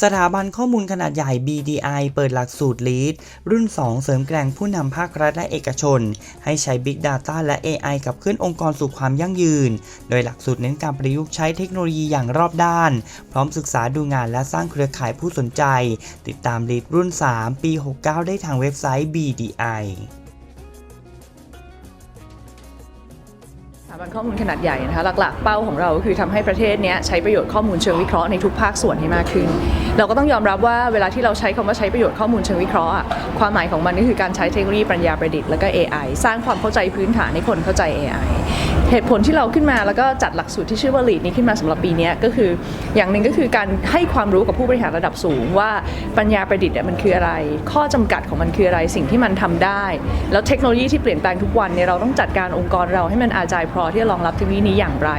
สถาบันข้อมูลขนาดใหญ่ BDI เปิดหลักสูตร LEAD รุ่น 2 เสริมแกร่งผู้นำภาครัฐและเอกชน ให้ใช้ Big Data และ AI กับเคลื่อนองค์กรสู่ความยั่งยืน โดยหลักสูตรเน้นการประยุกต์ใช้เทคโนโลยีอย่างรอบด้าน พร้อมศึกษาดูงานและสร้างเครือข่ายผู้สนใจ ติดตาม LEAD รุ่น 3 ปี 69 ได้ทางเว็บไซต์ BDI บันข้อมูลขนาดใหญ่นะคะหลักๆ เป้าของเราก็คือทำให้ประเทศนี้ใช้ประโยชน์ข้อมูลเชิงวิเคราะห์ในทุกภาคส่วนให้มากขึ้น เราก็ต้องยอมรับว่าเวลาที่เราใช้คำว่าใช้ประโยชน์ข้อมูลเชิงวิเคราะห์ความหมายของมันก็คือการใช้เทคโนโลยีปัญญาประดิษฐ์แล้วก็ AI สร้างความเข้าใจพื้นฐานให้คนเข้าใจ AI เหตุผลที่เราขึ้นมาแล้วก็จัดหลักสูตรที่ชื่อว่า LEAD นี้ขึ้นมาสำหรับปีนี้ก็คือ อย่างหนึ่งก็คือการให้ความรู้กับผู้บริหารระดับสูง ว่าปัญญาประดิษฐ์มันคืออะไร ข้อจำกัดของมันคืออะไรสิ่งที่มันทำได้ แล้วเทคโนโลยีที่เปลี่ยนแปลงทุกวันเนี่ยเราต้องจัดการองค์กรเราให้มันอาจายพอที่จะรองรับเทคโนโลยีนี้อย่างไร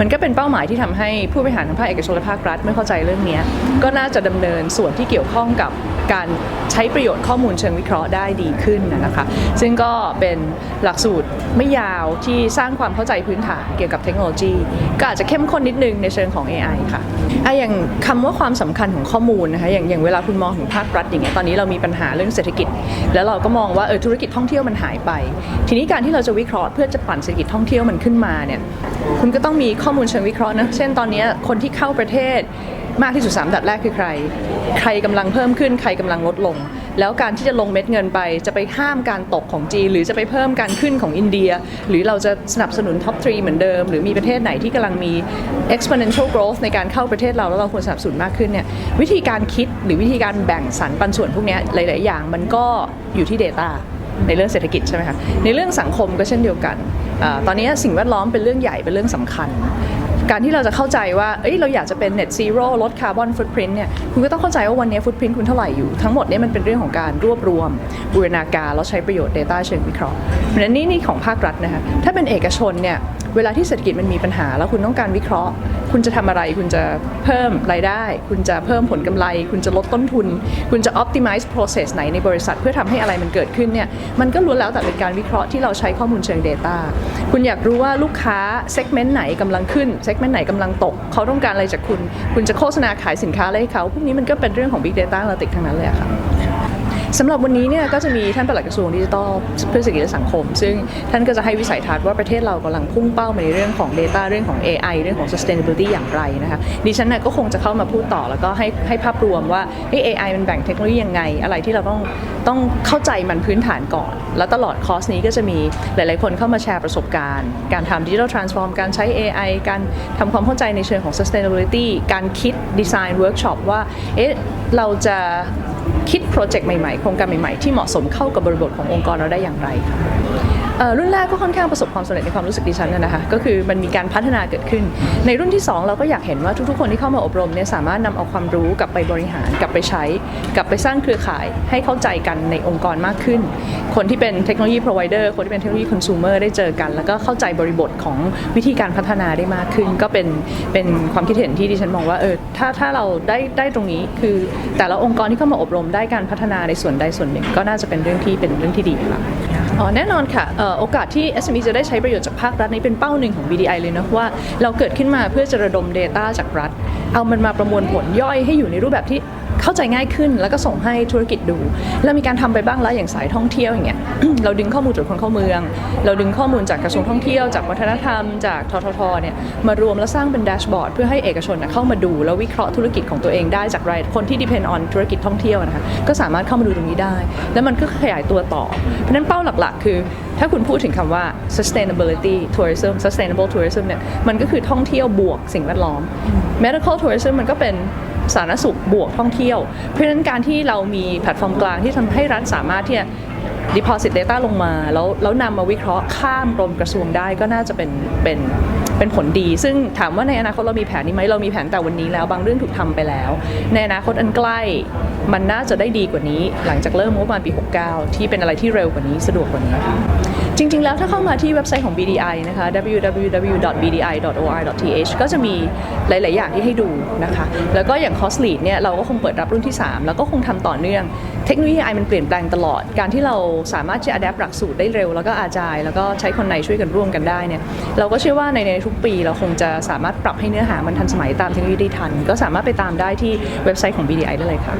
มันก็เป็นเป้าหมายที่ทำให้ผู้บริหารทั้งภาคเอกชนและภาครัฐเมื่อเข้าใจเรื่องนี้ก็น่าจะดำเนินส่วนที่เกี่ยวข้องกับการใช้ประโยชน์ข้อมูลเชิงวิเคราะห์ได้ดีขึ้นนะคะซึ่งก็เป็นหลักสูตรไม่ยาวที่สร้างความเข้าใจพื้นฐานเกี่ยวกับเทคโนโลยี ก็อาจจะเข้มข้นนิดนึงในเชิงของ AI ค่ะอะอย่างคำว่าความสำคัญของข้อมูลนะคะอย่างอย่างเวลาคุณมองถึงภาครัฐอย่างเงี้ยตอนนี้เรามีปัญหาเรื่องเศรษฐกิจ แล้วเราก็มองว่าเออธุรกิจท่องเที่ยวมันหายไป ทีนี้การที่เราจะวิเคราะห์เพื่อจะปั่นเศรษฐกิจท่องเที่ยวมันขึ้นมาเนี่ยคุณก็ต้องมีข้อมูลเชิงวิเคราะห์นะ เช่นตอนนี้คนที่เข้าประเทศมากที่สุดสามดัดแรกคือใคร ใครกำลังเพิ่มขึ้น ใครกำลังลดลง แล้วการที่จะลงเม็ดเงินไป จะไปห้ามการตกของจีน หรือจะไปเพิ่มการขึ้นของอินเดีย หรือเราจะสนับสนุนท็อปทรีเหมือนเดิม หรือมีประเทศไหนที่กำลังมี exponential growth ในการเข้าประเทศเราแล้วเราควรสนับสนุนมากขึ้นเนี่ยวิธีการคิดหรือวิธีการแบ่งสรรปันส่วนพวกนี้หลาย ๆ อย่างมันก็อยู่ที่ Data ในเรื่องเศรษฐกิจใช่ไหมคะในเรื่องสังคมก็เช่นเดียวกัน ตอนนี้สิ่งแวดล้อมเป็นเรื่องใหญ่เป็นเรื่องสำคัญ การที่เราจะเข้าใจว่าเอ้ยเราอยากจะเป็น net zero ลดคาร์บอนฟุตพิ้นเนี่ยคุณก็ต้องเข้าใจว่าวันนี้ฟุตพิ้นคุณเท่าไหร่อยู่ ทั้งหมดนี้มันเป็นเรื่องของการรวบรวมบูรณาการแล้วใช้ประโยชน์ Data เชิงวิเคราะห์เพราะฉะนั้นนี่นี่ของภาครัฐนะคะถ้าเป็นเอกชนเนี่ย เวลาที่เศรษฐกิจมันมีปัญหา แล้วคุณต้องการวิเคราะห์ คุณจะทำอะไร คุณจะเพิ่มรายได้ คุณจะเพิ่มผลกำไร คุณจะลดต้นทุน คุณจะ optimize process ไหนในบริษัท เพื่อทำให้อะไรมันเกิดขึ้นเนี่ยมันก็ล้วนแล้วแต่เป็นการวิเคราะห์ที่เราใช้ข้อมูลเชิง Data คุณอยากรู้ว่าลูกค้า segment ไหนกำลังขึ้น segment ไหนกำลังตก เขาต้องการอะไรจากคุณ คุณจะโฆษณาขายสินค้าอะไรให้เขาพวกนี้มันก็เป็นเรื่องของ Big Data a n a l y t i c ทั้งนั้นเลยอะค่ะ สำหรับวันนี้เนี่ยก็จะมีท่านปลัดกระทรวงดิจิทัลเพื่อเศรษฐกิจและสังคม ซึ่งท่านก็จะให้วิสัยทัศน์ว่าประเทศเรากำลังพุ่งเป้าไปในเรื่องของ Data เรื่องของ AI เรื่องของ sustainability อย่างไรนะคะดิฉันน่ะก็คงจะเข้ามาพูดต่อแล้วก็ให้ให้ภาพรวมว่าเฮ้ย AI มันแบ่งเทคโนโลยียังไง อะไรที่เราต้องต้องเข้าใจมันพื้นฐานก่อน แล้วตลอดคอร์สนี้ก็จะมีหลาย ๆ คนเข้ามาแชร์ประสบการณ์ การทำ digital transform การใช้ AI การทำความเข้าใจในเชิงของ sustainability การคิด design workshop ว่าเอ๊ะเราจะ คิดโปรเจกต์ใหม่ๆ โครงการใหม่ๆ ที่เหมาะสมเข้ากับบริบทขององค์กรเราได้อย่างไรค่ะรุ่นแรกก็ค่อนข้างประสบความสำเร็จในความรู้สึกดิฉันนะคะก็คือมันมีการพัฒนาเกิดขึ้น ในรุ่นที่ 2 เราก็อยากเห็นว่าทุกๆ คนที่เข้ามาอบรมเนี่ยสามารถนำเอาความรู้กลับไปบริหาร กลับไปใช้ กลับไปสร้างเครือข่ายให้เข้าใจกันในองค์กรมากขึ้น คนที่เป็นเทคโนโลยี provider คนที่เป็นเทคโนโลยี consumer ได้เจอกัน แล้วก็เข้าใจบริบทของวิธีการพัฒนาได้มากขึ้น ก็เป็นเป็นความคิดเห็นที่ดิฉันมองว่าเออถ้าถ้าเราได้ได้ตรงนี้คือแต่ละองค์กรที่เข้ามาอบรมได้การพัฒนาในส่วนใดส่วนหนึ่ง ก็น่าจะเป็นเรื่องที่เป็นเรื่องที่ดีค่ะอ๋อแน่นอนค่ะเอ่อโอกาสที่ SME จะได้ใช้ประโยชน์จากภาครัฐนี้เป็นเป้าหนึ่งของ BDI เลยนะว่าเราเกิดขึ้นมาเพื่อจะระดม Data จากรัฐ เอามันมาประมวลผลย่อยให้อยู่ในรูปแบบที่ เข้าใจง่ายขึ้นแล้วก็ส่งให้ธุรกิจดู แล้วมีการทำไปบ้างแล้วอย่างสายท่องเที่ยวอย่างเงี้ยเราดึงข้อมูลจากคนเข้าเมือง เราดึงข้อมูลจากกระทรวงท่องเที่ยวจากวัฒนธรรมจากทททเนี่ยมารวมแล้วสร้างเป็นแดชบอร์ดเพื่อให้เอกชนเข้ามาดู แล้ววิเคราะห์ธุรกิจของตัวเองได้จากรายคนที่ depend on ธุรกิจท่องเที่ยวนะคะก็สามารถเข้ามาดูตรงนี้ได้ แล้วมันก็ขยายตัวต่อ เพราะฉะนั้นเป้าหลักๆ คือ ถ้าคุณพูดถึงคำว่า sustainability tourism sustainable tourism เนี่ยมันก็คือท่องเที่ยวบวกสิ่งแวดล้อม medical tourism มันก็เป็น สาธารณสุขบวกท่องเที่ยว เพราะฉะนั้นการที่เรามีแพลตฟอร์มกลางที่ทำให้รัฐสามารถที่จะ deposit data ลงมา แล้วแล้วนำมาวิเคราะห์ข้ามกรมกระทรวงได้ก็น่าจะเป็นเป็นเป็นผลดี ซึ่งถามว่าในอนาคตเรามีแผนนี้ไหมเรามีแผนแต่วันนี้แล้ว บางเรื่องถูกทำไปแล้ว ในอนาคตอันใกล้ มันน่าจะได้ดีกว่านี้ หลังจากเริ่มงบประมาณปี 69 ที่เป็นอะไรที่เร็วกว่านี้สะดวกกว่านี้ค่ะจริง ๆ แล้วถ้าเข้ามาที่เว็บไซต์ของ BDI นะคะ www.bdi.or.th ก็จะมีหลาย ๆ อย่างที่ให้ดูนะคะ แล้วก็อย่าง Cost Lead เนี่ยเราก็คงเปิดรับรุ่นที่ 3 แล้วก็คงทำต่อเนื่อง เทคโนโลยี AI มันเปลี่ยนแปลงตลอด การที่เราสามารถจะ adapt หลักสูตรได้เร็ว แล้วก็อาจาย แล้วก็ใช้คนในช่วยกันร่วมกันได้เนี่ย เราก็เชื่อว่าในในทุกปีเราคงจะสามารถปรับให้เนื้อหามันทันสมัยตามเทคโนโลยีได้ทัน ก็สามารถไปตามได้ที่เว็บไซต์ของ BDI ได้เลยค่ะ